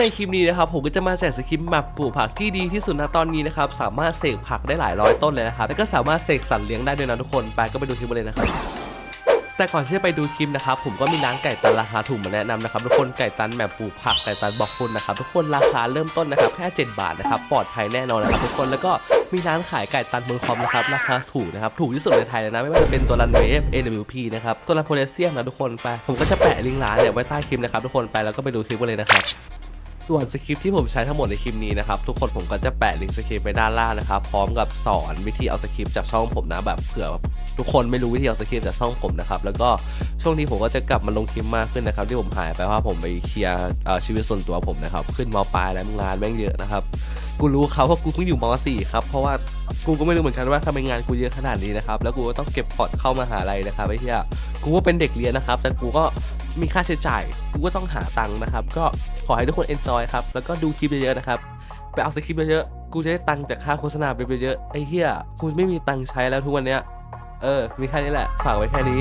ในคลิปนี้นะครับผมก็จะมาแจกสคริปต์แมปปลูกผักที่ดีที่สุดณตอนนี้นะครับสามารถเสกผักได้หลายร้อยต้นเลยนะครับแล้วก็สามารถเสกสัตว์เลี้ยงได้ด้วยนะทุกคนไปก็ไปดูคลิปเลยนะครับแต่ก่อนที่จะไปดูคลิปนะครับผมก็มีร้านไก่ตันราคาถูกมาแนะนำนะครับทุกคนไก่ตันแบบปลูกผักไก่ตันบอกคุณนะครับทุกคนราคาเริ่มต้นนะครับแค่ 7 บาทนะครับปลอดภัยแน่นอนนะครับทุกคนแล้วก็มีร้านขายไก่ตันเมืองคอมนะครับราคาถูกนะครับถูกที่สุดในไทยเลยนะไม่ว่าจะเป็นตัวรันเวฟ AWP นะครับตัวรันโพลิเซียมนะทุกคนไปผมก็จะแปะลิงก์ร้านเนี่ยไว้ใต้คลิปนะครับทุกคนไปแล้วก็ไปดูคลิปกันเลยนะครับ ส่วนสคริปที่ผมใช้ทั้งหมดในคลิปนี้นะครับ ทุกคนผมก็จะแปะลิงก์สคริปไปด้านล่างนะครับ พร้อมกับสอนวิธีเอาสคริปจากช่องผมนะแบบเผื่อทุกคนไม่รู้วิธีเอาสคริปจากช่องผมนะครับ แล้วก็ช่วงนี้ผมก็จะกลับมาลงคลิปมากขึ้นนะครับ ที่ผมหายไปเพราะผมไปเคลียร์ชีวิตส่วนตัวผมนะครับ ขึ้นมปลายแล้วงานแม่งเยอะนะครับกูรู้เขาว่าะกูเพิ่งอยู่มสี่ครับเพราะว่ากูก็ไม่รู้เหมือนกันว่าทำไมงานกูเยอะขนาดนี้นะครับแล้วกูก็ต้องเก็บพอร์ตเข้ามหาลัยนะครับไอ้เหี้ยกูก็เป็นเด็กเรียนนะครับ แต่กูก็มีค่าใช้จ่าย กูก็ต้องหาตังค์นะครับ ก็ อให้ทุกคน enjoy ครับ แล้วก็ดูคลิปเยอะๆนะครับ ไปเอาสคริปต์เยอะๆ กูจะได้ตังค์จากค่าโฆษณาไปเยอะๆ ไอ้เหี้ยกูไม่มีตังค์ใช้แล้วทุกวันเนี้ย เออ มีแค่นี้แหละ ฝากไว้แค่นี้